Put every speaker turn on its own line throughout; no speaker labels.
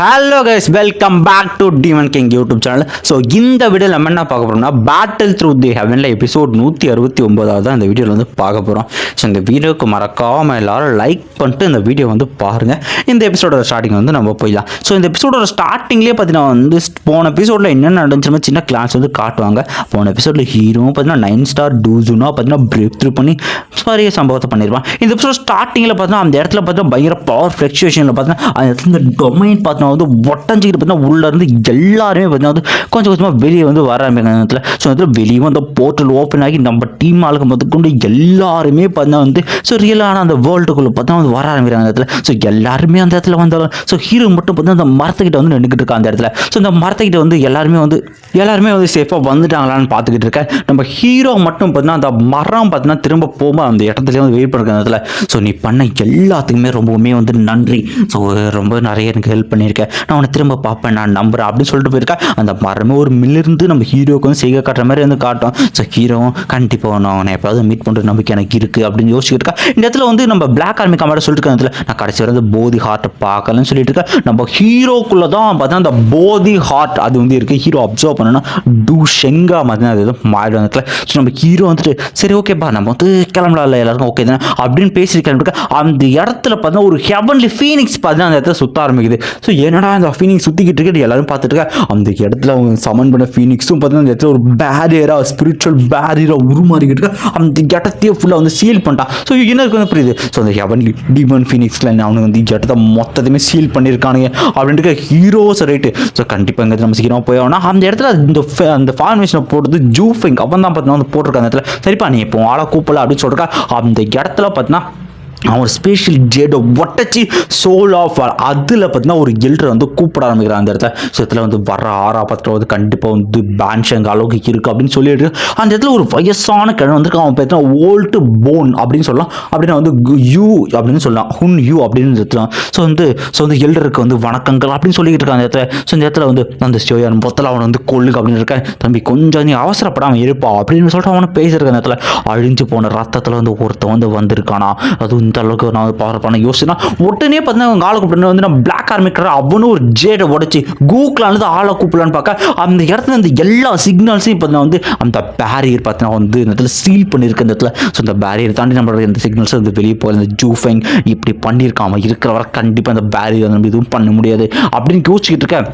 Hello guys welcome back to demon king YouTube channel so இந்த வீடியோவில் நம்ம என்ன பார்க்க போகிறோம்னா பேட்டில் த்ரூ தி ஹெவனில் எபிசோட் நூற்றி அறுபத்தி ஒன்பதாவது தான் இந்த வீடியோவில் வந்து பார்க்க போகிறோம் ஸோ இந்த வீடியோக்கு மறக்காமல் எல்லாரும் லைக் பண்ணிட்டு இந்த வீடியோ வந்து பாருங்கள் இந்த எபிசோடோட ஸ்டார்டிங் வந்து நம்ம போயிடலாம். ஸோ இந்த எபிசோடோட ஸ்டார்டிங்லேயே பார்த்தீங்கன்னா வந்து போன எபிசோடில் என்னென்ன நடந்துச்சுன்னு சின்ன கிளாஸ் வந்து காட்டுவாங்க. போன எபிசோடில் ஹீரோவும் பார்த்தீங்கன்னா நைன் ஸ்டார் டூசுனா பார்த்தீங்கன்னா பிரேக் த்ரூ பண்ணி பெரிய சம்பவத்தை பண்ணியிருப்பான் இந்த எபிசோட ஸ்டார்டிங்கில் பார்த்தீங்கன்னா அந்த இடத்துல பார்த்தீங்கன்னா பயங்கர பவர் ஃப்ளக்சுவேஷனில் பார்த்தீங்கன்னா அந்த இடத்துல இந்த டொமைன் பார்த்தீங்கன்னா வந்து ஒட்டஞ்சிக்கிட்டு பார்த்தீங்கன்னா உள்ள இருந்து எல்லாருமே பார்த்தீங்கன்னா வந்து கொஞ்சம் கொஞ்சமாக வெளியே வந்து வர ஆரம்பிக்கிறாங்க ஸோ அதில் வெளியே அந்த போர்ட்டல் ஓப்பன் ஆகி நம்ம டீம் ஆளுங்க முதற்கொண்டு எல்லாருமே பார்த்தீங்கன்னா வந்து ஸோ ரியலான அந்த வேர்ல்டுக்குள்ளே பார்த்தா வந்து வர ஆரம்பிக்கிறாங்க அந்த இடத்துல. ஸோ எல்லாருமே அந்த இடத்துல வந்தாலும் ஸோ ஹீரோ மட்டும் பார்த்தீங்கன்னா அந்த மரத்துக்கிட்ட வந்து நின்றுக்கிட்டு இருக்கா அந்த இடத்துல. ஸோ இந்த மரத்துக்கிட்ட வந்து எல்லாருமே வந்து எல்லாருமே வந்து சேஃபாக வந்துட்டாங்களான்னு பார்த்துக்கிட்டு இருக்கேன். நம்ம ஹீரோ மட்டும் பார்த்தீங்கன்னா அந்த மரம் பார்த்தீங்கன்னா திரும்ப போகும்போது அந்த இடத்துல வந்து வெயிட் பண்ணுற இடத்துல. ஸோ நீ பண்ண எல்லாத்துக்குமே ரொம்பவுமே வந்து நன்றி. ஸோ ரொம்ப நிறைய எனக்கு ஹெல்ப் பண்ணியிருக்கேன். நான் உன்னை திரும்ப பார்ப்பேன் நான் நம்புறேன் அப்படின்னு சொல்லிட்டு போயிருக்கேன் அந்த மரமே ஒரு மில்லிருந்து நம்ம ஹீரோக்கு வந்து செய்க காட்டுற மாதிரி வந்து காட்டும். ஸோ ஹீரோவும் கண்டிப்பாக நான் உன்னை எப்போயாவது மீட் பண்ணுற நம்பிக்கை எனக்கு இருக்குது அப்படின்னு யோசிச்சுட்டு இருக்கேன் இந்த இடத்துல வந்து நம்ம பிளாக் ஆர்மி கமாட சொல்லிட்டு இருக்க இடத்துல நான் கடைசி வந்து போதி ஹார்ட்டை பார்க்கலன்னு சொல்லிட்டு இருக்கேன் நம்ம ஹீரோக்குள்ளே தான் பார்த்தா அந்த போதி ஹார்ட் அது வந்து இருக்குது ஹீரோ அப்சர்வ் பண்ணனா டூ ஷெங்கா மாதிரி அது எதுவும் மாறிடும் இடத்துல. ஸோ நம்ம ஹீரோ வந்துட்டு சரி ஓகேப்பா நம்ம வந்து கிளம்பலாம்ல எல்லாருக்கும் ஓகே தானே? அப்படின்னு பேசிட்டு கிளம்பிட்டு அந்த இடத்துல பார்த்தா ஒரு ஹெவன்லி ஃபீனிக்ஸ் பார்த்தீங்கன்னா அந்த இடத்துல சுத்த ஆரம்பிக்குது. ஸோ என்னடா அந்த ஃபீனிக்ஸ் சுற்றிக்கிட்டு இருக்கு? எல்லாரும் பார்த்துட்டு இருக்க. அந்த இடத்துல அவங்க சமன் பண்ண ஃபீனிக்ஸும் பார்த்தீங்கன்னா அந்த இடத்துல ஒரு பேரியராக ஸ்பிரிச்சுவல் பேரியராக உருமாறிக்கிட்டு இருக்கு. அந்த இடத்தையே ஃபுல்லாக வந்து சீல் பண்ணிட்டான் ஸோ என்ன இருக்கு புரியுது. ஸோ அந்த ஹெவன்லி டீமன் ஃபீனிக்ஸில் அவனுக்கு வந்து இடத்த மொத்தத்தையுமே சீல் பண்ணியிருக்கானுங்க. அப்படின்ட்டு ஹீரோஸ் ரைட்டு ஸோ கண்டிப்பாக இங்கே நம்ம சீக்கிரமாக போய் ஆகணும். அந்த இடத்துல இந்த அந்த ஃபார்மேஷனை போட்டது ஜூஃபிங் அவன் தான் பார்த்தீங்கன்னா வந்து போட்டிருக்கான் அந்த இடத்துல. சரிப்பா நீ இப்போ ஆளை கூப்பிடல அப்படின்னு சொல்லிருக்கா அந்த இடத்துல பார்த்தீங்கன்னா அவன் ஸ்பெஷல் ஜேடோ ஒட்டச்சி சோல் ஆஃப் அதில் பார்த்தீங்கன்னா ஒரு எல்டர் வந்து கூப்பிட ஆரம்பிக்கிறான் அந்த இடத்துல. ஸோ இதில் வந்து வர ஆறா பத்திரம் வந்து கண்டிப்பாக வந்து பேன்ஷங் அளவுக்கு இருக்குது அப்படின்னு சொல்லிட்டு அந்த இடத்துல ஒரு வயசான கிழமை வந்துருக்கு அவன் பார்த்தீங்கன்னா ஓல்டு போன் அப்படின்னு சொல்லலாம். அப்படின்னா வந்து யூ அப்படின்னு சொல்லலாம். ஹுன் யூ அப்படின்னு சொல்லலாம் ஸோ வந்து ஸோ வந்து எல்டருக்கு வந்து வணக்கங்கள் அப்படின்னு சொல்லிக்கிட்டு இருக்கான் அந்த இடத்துல. ஸோ இந்த இடத்துல வந்து அந்த ஸ்டோயான் மொத்தத்தில் அவனை வந்து கொல்லுங்க அப்படின்னு இருக்கேன் தம்பி கொஞ்சம் நீ அவசரப்படாமல் இருப்பா அப்படின்னு சொல்லிட்டு அவனை பேசியிருக்க அந்த இடத்துல. அழிஞ்சு போன ரத்தத்தில் வந்து ஒருத்தன் வந்து வந்திருக்கானா? அதுவும் இந்த அளவுக்கு நான் வந்து பவர் பண்ண யோசிச்சுன்னா உடனே பார்த்தீங்கன்னா அவங்க ஆளை கூப்பிட்டு வந்து நான் பிளாக் ஆர்மிக்கிற அவனும் ஒரு ஜேடை உடச்சி கூகுளானது ஆளை கூப்பிடலான்னு பார்க்க அந்த இடத்துல இந்த எல்லா சிக்னல்ஸையும் பார்த்தீங்கன்னா வந்து அந்த பேரியர் பார்த்தீங்கன்னா வந்து இந்த இடத்துல சீல் பண்ணியிருக்கு இந்த இடத்துல. ஸோ அந்த பேரியர் தாண்டி நம்மளோட இந்த சிக்னல்ஸ் வந்து வெளியே போகிற இந்த ஜூஃபைங் இப்படி பண்ணியிருக்கான். அவன் இருக்கிற வரை கண்டிப்பாக அந்த பேரியர் நம்ம எதுவும் பண்ண முடியாது. அப்படின்னு யோசிச்சுக்கிட்டு இருக்கேன்.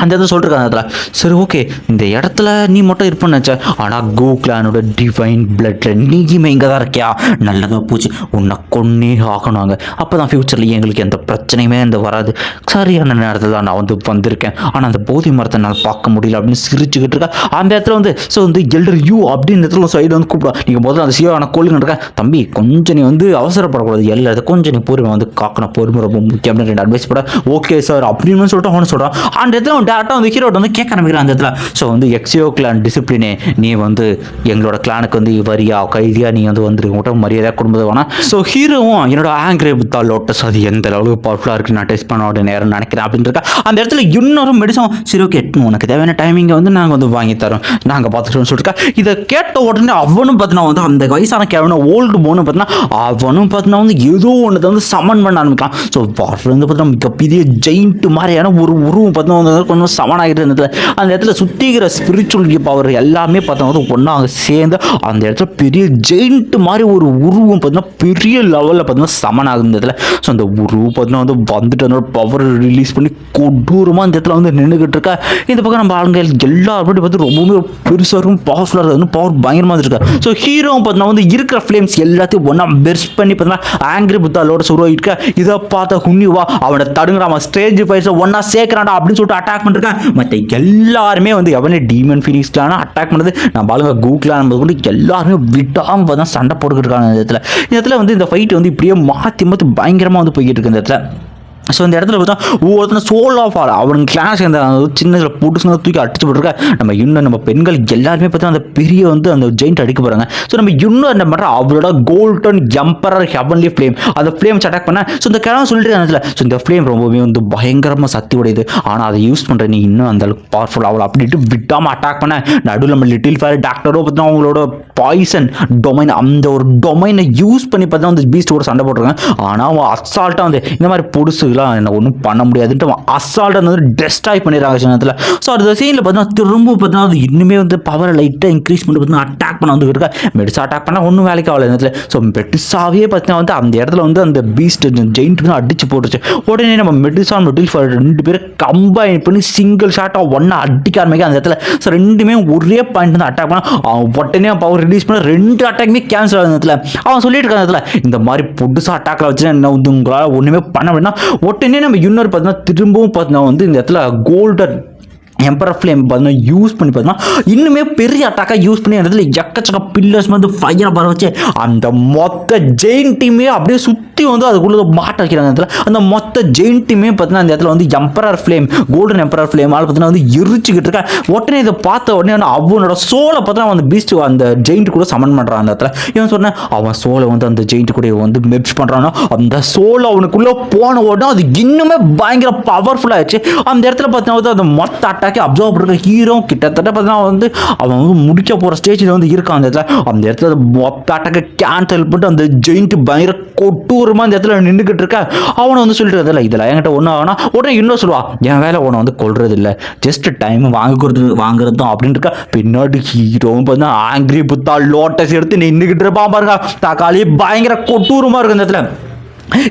அந்த இடத்துல சொல்லிருக்காங்க அதில். சரி ஓகே இந்த இடத்துல நீ மட்டும் இருப்பேன்னு நினச்ச ஆனால் கூக்லானோட டிவைன் பிளட்டில் நீயுமே இங்கே தான் இருக்கியா? நல்லதாக போச்சு. உன்னை கொன்னே ஆகணுங்க அப்போ தான் ஃப்யூச்சரில் எங்களுக்கு எந்த பிரச்சனையுமே இந்த வராது. சரியான நேரத்தில் தான் நான் வந்து வந்திருக்கேன். ஆனால் அந்த போதி மரத்தை நான் பார்க்க முடியல அப்படின்னு சிரிச்சுக்கிட்டு இருக்கேன் அந்த இடத்துல வந்து ஸோ வந்து எல்டர் யூ அப்படின்னு இடத்துல சைடு வந்து கூப்பிடுவா. நீங்கள் முதல்ல அந்த சிஓ ஆனால் கொள்ளுங்க இருக்கேன் தம்பி கொஞ்சம் நீ வந்து அவசரப்படக்கூடாது. எல்லாத்தையும் கொஞ்சம் நீ பொறுமை வந்து காக்கணும். பொறுமை ரொம்ப முக்கியம் அப்படின்னு ரெண்டு அட்வைஸ் போட. ஓகே சார் அப்படின்னு சொல்லிட்டு அவனு சொல்கிறான் அந்த இடத்துல அவன் டேரெக்டாக வந்து ஹீரோட்ட வந்து கேட்க ஆரம்பிக்கிறான் அந்த இடத்துல. ஸோ வந்து எக்ஸியோ கிளான் டிசிப்ளினே நீ வந்து எங்களோட கிளானுக்கு வந்து வரியா கைதியா நீ வந்து வந்துருக்க மட்டும் மரியாதையாக குடும்பத்தை வேணா ஸோ ஹீரோவும் என்னோட ஆங்கிரி புத்தா லோட்டஸ் அது எந்த அளவுக்கு பவர்ஃபுல்லாக இருக்குது நான் டெஸ்ட் பண்ண நேரம் நினைக்கிறேன் அப்படின்னு அந்த இடத்துல இன்னொரு மெடிசன் சரி ஓகே உனக்கு தேவையான டைமிங்கை வந்து நாங்கள் வந்து வாங்கி தரோம். நாங்கள் பார்த்துட்டோம்னு சொல்லிட்டு இதை கேட்ட உடனே அவனும் பார்த்தீங்கன்னா வந்து அந்த வயசான கேவன ஓல்டு போன்னு பார்த்தீங்கன்னா அவனும் பார்த்தீங்கன்னா வந்து ஏதோ ஒன்று வந்து சமன் பண்ண ஆரம்பிக்கலாம் ஸோ வந்து பார்த்தீங்கன்னா மிகப்பெரிய ஜெயிண்ட் மாதிரியான ஒரு உருவம் பார்த்தீங்கன்னா வந்து கொஞ்சம் சமன் ஆகிட்டு இருந்தது அந்த இடத்துல சுத்திக்கிற ஸ்பிரிச்சுவல் பவர் எல்லாமே பார்த்தீங்கன்னா ஒன்றா அங்கே சேர்ந்து அந்த இடத்துல பெரிய ஜெயிண்ட் மாதிரி ஒரு உருவம் பார்த்தீங்கன்னா பெரிய லெவலில் பார்த்தீங்கன்னா சமனாக ஆகுது இடத்துல ஸோ அந்த உருவம் பார்த்தீங்கன்னா வந்து வந்துட்டு அதோட பவர் ரிலீஸ் பண்ணி கொடூரமாக அந்த இடத்துல வந்து நின்றுக்கிட்டு இருக்கா. இந்த பக்கம் நம்ம ஆளுங்க எல்லாரும் பார்த்து ரொம்பவுமே பெருசாக இருக்கும் பவர்ஃபுல்லாக இருக்கும். பவர் பயங்கரமாக இருக்கா ஸோ ஹீரோ பார்த்தீங்கன்னா வந்து இருக்கிற ஃப்ளேம்ஸ் எல்லாத்தையும் ஒன்றா பெஸ்ட் பண்ணி பார்த்தீங்கன்னா ஆங்கிரி புத்தாலோட சுருவாகிட்டு இதை பார்த்தா குன்னிவா அவனை தடுங்குறான். ஸ்டேஜ் பைஸை ஒன்றா சேர்க்குறான்டா அப்படின்னு சொல்லிட்டு அட்டாக் பண்ணிருக்கேன் மற்ற எல்லாருமே வந்து எவனே டீமன் ஃபீனிக்ஸ்லான அட்டாக் பண்ணது நான் பாருங்க கூகுளான் கூட எல்லாருமே விடாமல் தான் சண்டை போட்டுக்கிட்டு இருக்காங்க இந்த இடத்துல. இந்த இடத்துல வந்து இந்த ஃபைட் வந்து இப்படியே மாற்றி மாற்றி பயங்கரமாக வந்து போய்கிட்டு இருக்கு இந்த இடத்துல. ஸோ இந்த இடத்துல பார்த்தா ஒவ்வொருத்தன சோல் ஆஃப் ஆள். அவனுக்கு கிளாஸ் அந்த சின்ன புட்டுசுங்க தூக்கி அடிச்சு போட்டுருக்க. நம்ம இன்னும் நம்ம பெண்கள் எல்லாருமே பார்த்தா அந்த பெரிய வந்து அந்த ஜெயிண்ட் அடிக்க போகிறாங்க ஸோ நம்ம இன்னும் என்ன பண்ணுறோம் அவரோட கோல்டன் எம்பரர் ஹெவன்லி ஃப்ளேம் அந்த ஃப்ளேம் அட்டாக் பண்ண. ஸோ இந்த கிழமை சொல்லிட்டு அந்த ஸோ இந்த ஃப்ளேம் ரொம்பவே வந்து பயங்கரமாக சக்தி உடையது. ஆனால் அதை யூஸ் பண்ணுற நீ இன்னும் அந்த அளவுக்கு பவர்ஃபுல் ஆகலாம் அப்படின்ட்டு விடாமல் அட்டாக் பண்ண. நடுவில் நம்ம லிட்டில் ஃபயர் டாக்டரோ பார்த்தா அவங்களோட பாய்சன் டொமைன் அந்த ஒரு டொமைனை யூஸ் பண்ணி பார்த்தா வந்து பீஸ்டோட சண்டை போட்டுருக்காங்க. ஆனால் அவன் அசால்ட்டாக வந்து இந்த மாதிரி பொடுசு உங்களுக்குலாம் என்ன ஒன்றும் பண்ண முடியாதுன்ட்டு அவன் அசால்ட்டாக வந்து டெஸ்ட்ராய் பண்ணிடுறாங்க சில நேரத்தில். ஸோ அடுத்த சீனில் பார்த்தீங்கன்னா திரும்ப பார்த்தீங்கன்னா அது இன்னுமே வந்து பவரை லைட்டாக இன்க்ரீஸ் பண்ணி பார்த்தீங்கன்னா அட்டாக் பண்ண வந்து இருக்கா. மெடிசா அட்டாக் பண்ணால் ஒன்றும் வேலைக்கு ஆகல நேரத்தில் ஸோ மெடிசாவே பார்த்தீங்கன்னா வந்து அந்த இடத்துல வந்து அந்த பீஸ்ட் ஜெயிண்ட் வந்து அடிச்சு போட்டுருச்சு. உடனே நம்ம மெடிசா மெடில் ரெண்டு பேரும் கம்பைன் பண்ணி சிங்கிள் ஷாட்டாக ஒன்றா அடிக்க ஆரம்பிக்க அந்த இடத்துல. ஸோ ரெண்டுமே ஒரே பாயிண்ட் வந்து அட்டாக் பண்ணால் அவன் உடனே பவர் ரிலீஸ் பண்ண ரெண்டு அட்டாக்குமே கேன்சல் ஆகுது நேரத்தில் இடத்துல. அவன் சொல்லிட்டு இருக்கான் இடத்துல இந்த மாதிரி புதுசாக அட்டாக்கில் வச்சு என்ன வந்து உங்களால் ஒன்றுமே பண்ண முடியும்னா உடனே நம்ம இன்னொரு பார்த்தீங்கன்னா திரும்பவும் பார்த்தீங்கன்னா வந்து இந்த இடத்துல கோல்டன் எம்பரர் ஃப்ளேம் பார்த்தீங்கன்னா யூஸ் பண்ணி பார்த்தீங்கன்னா இன்னுமே பெரிய அட்டாக்காக யூஸ் பண்ணி அந்த இடத்துல எக்கச்சக்க பில்லர்ஸ் வந்து ஃபயரை பர வச்சு அந்த மொத்த ஜெயின் டீமே அப்படியே சுற்றி வந்து அதுக்குள்ளே மாட்ட வைக்கிறாங்க அந்த இடத்துல. அந்த மொத்த ஜெயின் டீமே பார்த்தீங்கன்னா அந்த இடத்துல வந்து emperor flame golden emperor flame ஆள் பார்த்தீங்கன்னா வந்து எரிச்சுக்கிட்டு இருக்கேன் உடனே இதை பார்த்த உடனே வந்து அவனோட சோலை பார்த்தீங்கன்னா அந்த பீஸ்ட் அந்த ஜெயிண்ட் கூட சமன் பண்ணுறான் அந்த இடத்துல. இவன் சொன்னேன் அவன் சோலை வந்து அந்த ஜெயிண்ட் கூட வந்து மெப்ஸ் பண்ணுறானோ அந்த சோலை அவனுக்குள்ளே போன உடனே அது இன்னுமே பயங்கர பவர்ஃபுல்லாகிடுச்சு அந்த இடத்துல பார்த்தீங்கன்னா அந்த மொத்த அட்டாக் அட்டாக்கே அப்சர்வ் பண்ணுற ஹீரோ கிட்டத்தட்ட பார்த்தீங்கன்னா வந்து அவன் வந்து முடிக்க போகிற ஸ்டேஜில் வந்து இருக்கான் அந்த இடத்துல. அந்த இடத்துல மொத்த அட்டாக்கை கேன்சல் பண்ணிட்டு அந்த ஜெயிண்ட் பயங்கர கொட்டூரமாக அந்த இடத்துல நின்றுக்கிட்டு இருக்க. அவனை வந்து சொல்லிட்டு இல்லை இதில் என்கிட்ட ஒன்றும் ஆகணும் உடனே இன்னும் சொல்லுவான் என் வேலை உன்னை வந்து கொள்றது இல்லை ஜஸ்ட் டைம் வாங்குறது வாங்குறது தான் அப்படின்னு இருக்கா பின்னாடி ஹீரோவும் பார்த்தீங்கன்னா ஆங்கிரி புத்தா லோட்டஸ் எடுத்து நின்றுக்கிட்டு இருப்பான் பாருங்க. தக்காளி பயங்கர கொட்டூரமாக இருக்கு அந்த இடத்துல.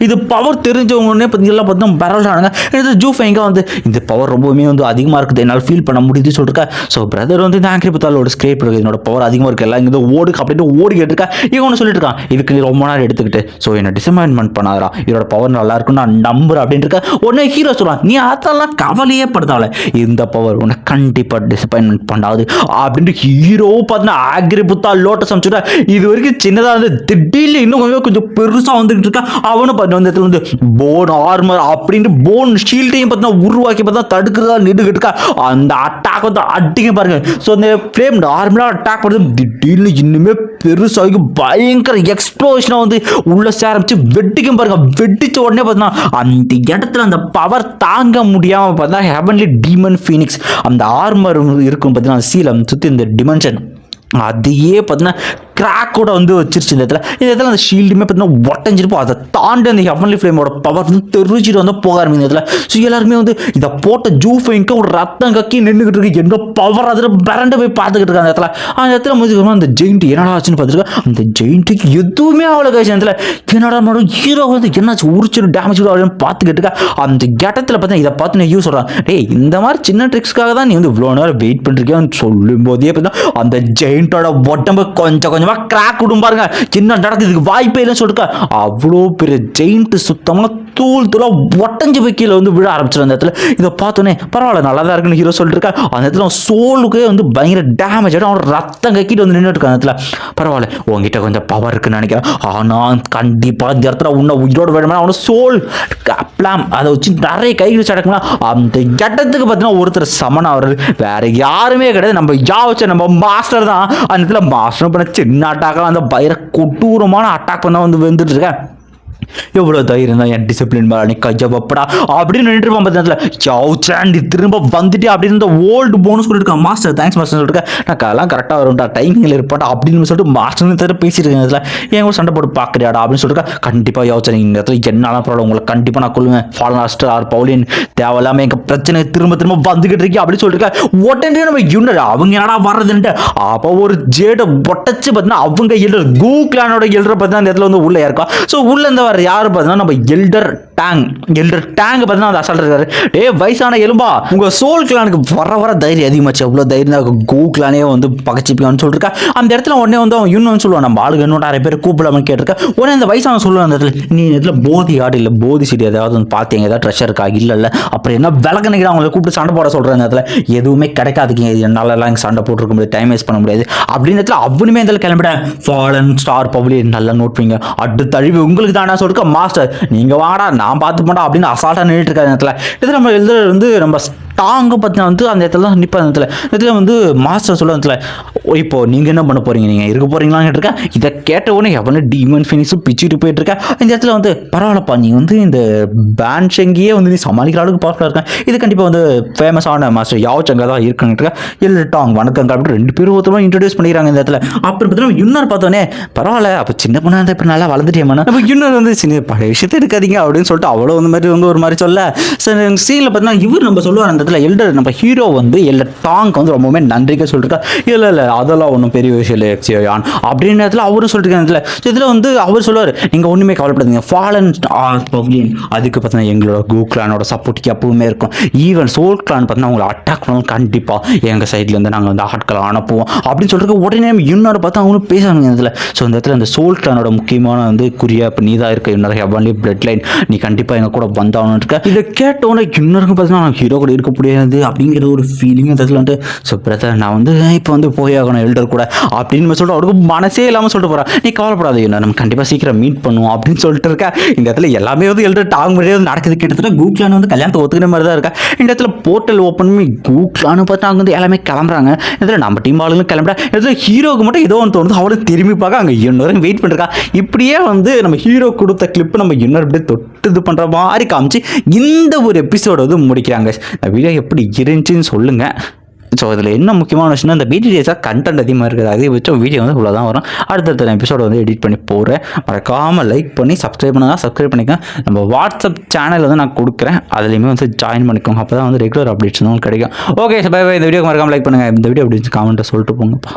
இது பவர் தெரிஞ்சவங்கன்னே பார்த்தீங்கன்னா பார்த்தா பரவாயில்ல இது ஜூஃப் எங்கே வந்து இந்த பவர் ரொம்பவுமே வந்து அதிகமாக இருக்குது என்னால் ஃபீல் பண்ண முடியுது சொல்லிருக்கா. ஸோ பிரதர் வந்து இந்த ஆங்கிரி புத்தாலோட ஸ்க்ரேப் இருக்குது என்னோட பவர் அதிகமாக இருக்குது எல்லாம் இங்கே ஓடு அப்படின்னு ஓடிக்கிட்டு இருக்கா. இவன் ஒன்று சொல்லிட்டு இருக்கான் இதுக்கு ரொம்ப நேரம் எடுத்துக்கிட்டு. ஸோ என்னை டிசப்பாயின்மெண்ட் பண்ணாதரா இதோட பவர் நல்லா இருக்கும் நான் நம்புறேன் அப்படின்னு இருக்க. உடனே ஹீரோ சொல்கிறான் நீ அதெல்லாம் கவலையே படுத்தால இந்த பவர் உன்னை கண்டிப்பாக டிசப்பாயின்மெண்ட் பண்ணாது அப்படின்ட்டு ஹீரோ பார்த்தீங்கன்னா ஆங்கிரி புத்தா லோட்டஸ் அமைச்சுட்டா இது வரைக்கும் சின்னதாக வந்து திடீர்னு இன்னும் கொஞ்சம் கொஞ்சம் பெருசாக வந்துக்கிட்டு இருக்கா. அவனும் பார்த்து வந்து இடத்துல வந்து போன் ஆர்மர் அப்படின்ட்டு போன் ஷீல்டையும் பார்த்தீங்கன்னா உருவாக்கி பார்த்தா தடுக்கிறதா நின்றுகிட்டு அந்த அட்டாக் வந்து அடிக்க பாருங்க. ஸோ அந்த ஃப்ரேம் நார்மலாக அட்டாக் பண்ணுறது திடீர்னு இன்னுமே பெருசாகி பயங்கர எக்ஸ்ப்ளோஷனாக வந்து உள்ள சேரமிச்சு வெட்டிக்கும் பாருங்க. வெட்டிச்ச உடனே பார்த்தீங்கன்னா அந்த இடத்துல அந்த பவர் தாங்க முடியாமல் பார்த்தா ஹெவன்லி டீமன் ஃபீனிக்ஸ் அந்த ஆர்மர் இருக்கும் பார்த்தீங்கன்னா சீலம் சுற்றி இந்த டிமென்ஷன் அதையே பார்த்தீங்கன்னா கிராக் கூட வந்து வச்சிருச்சு இந்த இடத்துல. இந்த இடத்துல அந்த ஷீல்டுமே பார்த்தீங்கன்னா ஒட்டஞ்சிருப்போம். அதை தாண்டி அந்த ஹெவன்லி ஃப்ளேமோட பவர் வந்து தெரிஞ்சிட்டு வந்து போக ஆரம்பிங்க இடத்துல. ஸோ எல்லாருமே வந்து இதை போட்ட ஜூஃபைங்க ஒரு ரத்தம் கக்கி நின்றுக்கிட்டு இருக்கு. எங்கே பவர் அதில் பிறண்டு போய் பார்த்துக்கிட்டு இருக்காங்க அந்த இடத்துல. அந்த இடத்துல முடிச்சுக்கணும் அந்த ஜெயிண்ட் என்னடா ஆச்சுன்னு பார்த்துருக்கேன் அந்த ஜெயிண்ட்டுக்கு எதுவுமே அவ்வளோ காய்ச்சி இடத்துல. என்னடா மேடம் ஹீரோ வந்து என்னாச்சு? உரிச்சிடும் டேமேஜ் அப்படின்னு பார்த்துக்கிட்டு இருக்கா. அந்த இடத்துல பார்த்தா இதை பார்த்து நான் யூஸ் சொல்கிறேன் டேய் இந்த மாதிரி சின்ன ட்ரிக்ஸ்க்காக தான் நீ வந்து இவ்வளோ நேரம் வெயிட் பண்ணுறீங்கன்னு சொல்லும் போதே பார்த்தீங்கன்னா அந்த பெயிண்டோட உடம்பு கொஞ்சம் கொஞ்சமாக கிராக் விடும் பாருங்க. சின்ன நடக்குது இதுக்கு வாய்ப்பே இல்லைன்னு சொல்லிட்டு அவ்வளோ பெரிய ஜெயிண்ட் சுத்தமாக தூள் தூளாக ஒட்டஞ்சு போய் கீழே வந்து விழ ஆரம்பிச்சிடும் அந்த இடத்துல. இதை பார்த்தோன்னே பரவாயில்ல நல்லா தான் இருக்குன்னு ஹீரோ சொல்லிட்டு இருக்கா அந்த இடத்துல அவன் சோலுக்கே வந்து பயங்கர டேமேஜ் ஆகிடும் அவன் ரத்தம் கக்கிட்டு வந்து நின்றுட்டு இருக்கான் அந்த இடத்துல. பரவாயில்ல உங்ககிட்ட கொஞ்சம் பவர் இருக்குன்னு நினைக்கிறேன். ஆனால் கண்டிப்பாக இந்த இடத்துல உன்னை உயிரோடு வேணுமா. அவனோட சோல் கப்லாம் அதை வச்சு நிறைய கைகள் சடக்கலாம் அந்த இடத்துக்கு பார்த்தீங்கன்னா ஒருத்தர் சமன் ஆகிறது வேற யாருமே கிடையாது. நம்ம யா வச்ச நம்ம மாஸ்டர் தான். அந்த இடத்துல மாஸ்டர் பண்ண சின்ன அட்டாக்கெல்லாம் அந்த பயர கொட்டூரமான அட்டாக் பண்ண வந்து வந்துட்டு இருக்கேன். எவ்வளோ தைரியம் தான் என் டிசிப்ளின் மேலே நீ கையை அப்படின்னு நின்றுட்டு இருப்பான் பார்த்தீங்களா யாவ் திரும்ப வந்துட்டு அப்படின்னு இந்த ஓல்டு போனஸ் சொல்லியிருக்கான் மாஸ்டர் தேங்க்ஸ் மாஸ்டர் சொல்லிருக்கேன் நான் அதெல்லாம் கரெக்டாக வரும்டா டைமிங்கில் இருப்பாட்டா அப்படின்னு சொல்லிட்டு மாஸ்டர் தவிர பேசிட்டு இருக்கேன் இதில். என் கூட சண்டை போட்டு பார்க்குறியாடா அப்படின்னு சொல்லிட்டு கண்டிப்பாக யோசனை இந்த இடத்துல என்னாலும் ப்ராப்ளம் உங்களை கண்டிப்பாக நான் கொள்ளுவேன் ஃபாலன் ஆஸ்டர் ஆர் பவுலின் தேவையில்லாமல் எங்கள் பிரச்சனை திரும்ப திரும்ப வந்துக்கிட்டு இருக்கேன் அப்படின்னு சொல்லிட்டு உடனே நம்ம யூனர் அவங்க என்னடா வர்றதுன்ட்டு? அப்போ ஒரு ஜேடை ஒட்டச்சு பார்த்தீங்கன்னா அவங்க எல்டர் கூ கிளானோட எழுற பார்த்தீங்கன்னா அந்த இடத்துல வந்து உள்ளே இருக்கா ஸோ உள்ளே இருந்த வர யார் பார்த்தீங்கன்னா நம்ம எல்டர் டேங் என்று டேங்க் பார்த்தீங்கன்னா அந்த அசால்ட் இருக்காரு டே வயசான எலும்பா உங்கள் சோல் கிளானுக்கு வர வர தைரியம் அதிகமாச்சு. அவ்வளோ தைரியம் தான் கோ கிளானே வந்து பகச்சிப்பியான்னு சொல்லிருக்கா. அந்த இடத்துல உடனே வந்து அவன் இன்னும் சொல்லுவான். நம்ம ஆளுங்க இன்னும் நிறைய பேர் கூப்பிடாம கேட்டிருக்கா. உடனே அந்த வயசான சொல்லுவான் அந்த இடத்துல நீ இடத்துல போதி ஆடு இல்லை போதி சிடி ஏதாவது வந்து பார்த்தீங்க ஏதாவது ட்ரெஷர் இருக்கா? இல்லை இல்லை. அப்புறம் என்ன விலக நினைக்கிறேன் அவங்களை கூப்பிட்டு சண்டை போட சொல்கிறேன் அந்த இடத்துல. எதுவுமே கிடைக்காதுங்க. என்னால் எல்லாம் இங்கே சண்டை போட்டுருக்க முடியாது. டைம் வேஸ்ட் பண்ண முடியாது. அப்படின்னு இடத்துல அவனுமே இந்த கிளம்பிட்டேன். ஃபாலன் ஸ்டார் பப்ளி நல்லா நோட் பண்ணீங்க அடுத்த அழிவு உங்களுக்கு தானே சொல்லிருக்க? மாஸ்டர் நீங்கள் வாடா நான் பார்த்து போண்டா அப்படின்னு அசால்ட்டாக நின்றுட்டு இருக்காரு நேரத்தில் இது நம்ம எழுதுறது வந்து நம்ம டாங்க பார்த்தீங்கன்னா வந்து அந்த இடத்துல தான் நிற்பா அந்த இடத்துல. இடத்துல வந்து மாஸ்டர் சொல்ல இடத்துல "ஓ, இப்போ நீங்கள் என்ன பண்ண போகிறீங்க நீங்கள் இருக்க போகிறீங்களான்னு இருக்கா இதை கேட்ட உடனே எவனே டீமன் ஃபினிஷும் பிச்சுட்டு போயிட்டு இருக்கா. இந்த இடத்துல வந்து பரவாயில்லப்பா நீ வந்து இந்த பேண்ட் செங்கியே வந்து நீ சமாளிக்கிற அளவுக்கு பவர்ஃபுல்லாக இருக்கேன் இது கண்டிப்பாக வந்து ஃபேமஸான மாஸ்டர் யாவ் சங்கா தான் இருக்குன்னு இல்லை டாங் வணக்கம் அப்படின்னு ரெண்டு பேரும் ஒருத்தரும் இன்ட்ரடியூஸ் பண்ணிக்கிறாங்க இந்த இடத்துல. அப்புறம் பார்த்தீங்கன்னா இன்னொரு பார்த்தோன்னே பரவாயில்ல அப்போ சின்ன பொண்ணாக இருந்தால் இப்போ நல்லா வளர்ந்துட்டேன் நம்ம இன்னொரு வந்து சின்ன பழைய விஷயத்தை எடுக்காதீங்க அப்படின்னு சொல்லிட்டு அவ்வளோ வந்து மாதிரி வந்து ஒரு மாதிரி சொல்ல. சரி சீனில் பார்த்தீங்கன்னா இவர் நம்ம சொல்லுவார் அந்த இடத்துல எல்டர் நம்ம ஹீரோ வந்து எல்லா டாங்க் வந்து ரொம்பவுமே நன்றிக்க சொல்லிருக்கா. இல்லை இல்லை அதெல்லாம் ஒன்றும் பெரிய விஷயம் இல்லை எக்ஸியான் அப்படின்ற நேரத்தில் அவரும் சொல்லிட்டு இதில் இதில் வந்து அவர் சொல்லுவார் நீங்கள் ஒன்றுமே கவலைப்படாதீங்க. ஃபாலன் பவ்லியன் அதுக்கு பார்த்தீங்கன்னா எங்களோட கூ கிளானோட சப்போர்ட் எப்பவுமே இருக்கும். ஈவன் சோல் கிளான் பார்த்தீங்கன்னா அவங்களை அட்டாக் பண்ணாலும் கண்டிப்பாக எங்கள் சைட்லேருந்து நாங்கள் வந்து ஆட்களை அனுப்புவோம். அப்படின்னு சொல்லிட்டு உடனே இன்னொரு பார்த்தா அவங்களும் பேசுவாங்க இதில். ஸோ இந்த இடத்துல அந்த சோல் கிளானோட முக்கியமான வந்து குறியா இப்போ நீ தான் இருக்க இன்னொரு ஹெவன்லி பிளட் லைன் நீ கண்டிப்பாக எங்கள் கூட வந்தாகணும் இருக்க. இதை கேட்டோன்னே இன்னொருக்கும் பார்த்தீங்கன்னா ஹீரோ கூட இருக்க முடியாது அப்படிங்கிற ஒரு ஃபீலிங் இந்த இடத்துல வந்து ஸோ பிரதர் நான் வந்து இப்போ வந்து போய் ஆகணும் எல்டர் கூட. அப்படின்னு சொல்லிட்டு அவருக்கு மனசே இல்லாமல் சொல்லிட்டு போகிறான் நீ கவலைப்படாது என்ன நம்ம கண்டிப்பாக சீக்கிரம் மீட் பண்ணுவோம் அப்படின்னு சொல்லிட்டு இருக்கா. இந்த இடத்துல எல்லாமே வந்து எல்டர் டாங் முறையே வந்து நடக்குது. கிட்டத்தட்ட கூக்லான் வந்து கல்யாணத்தை ஒத்துக்கிற மாதிரி தான் இருக்கா. இந்த இடத்துல போர்ட்டல் ஓப்பன் பண்ணி கூக்லான்னு பார்த்து அங்கே வந்து எல்லாமே கிளம்புறாங்க. இதில் நம்ம டீம் ஆளுங்களும் கிளம்புறா. இதில் ஹீரோக்கு மட்டும் ஏதோ ஒன்று தோணுது. அவளும் திரும்பி பார்க்க அங்கே இன்னொரு வெயிட் பண்ணிருக்கா இப்படியே வந்து நம்ம ஹீரோ கொடுத்த கிளிப்பு நம்ம இன்னொரு அப்படியே தொட்டு இது பண்ணுற மாதிரி காமிச்சு இந்த ஒரு எபிசோட வந்து முடிக்கிறாங்க. இந்த வீடியோ எப்படி இருந்துச்சுன்னு சொல்லுங்கள் ஸோ இதில் என்ன முக்கியமான விஷயம்னா இந்த பிடிடிஎஸாக கண்டென்ட் அதிகமாக இருக்குது? அதிகபட்சம் வீடியோ வந்து இவ்வளோ தான் வரும். அடுத்தடுத்த எபிசோட வந்து எடிட் பண்ணி போகிறேன் மறக்காமல் லைக் பண்ணி சப்ஸ்கிரைப் பண்ணுங்க சப்ஸ்கிரைப் பண்ணிக்கோங்க. நம்ம வாட்ஸ்அப் சேனல் வந்து நான் கொடுக்குறேன். அதுலேயுமே வந்து ஜாயின் பண்ணிக்கோங்க. அப்போ தான் வந்து ரெகுலர் அப்டேட்ஸ் வந்து உங்களுக்கு கிடைக்கும். ஓகே பை பை இந்த வீடியோ மறக்காமல் லைக் பண்ணுங்கள் இந்த வீடியோ அப்படி காமெண்ட்டை சொல்லிட்டு போங்கப்பா.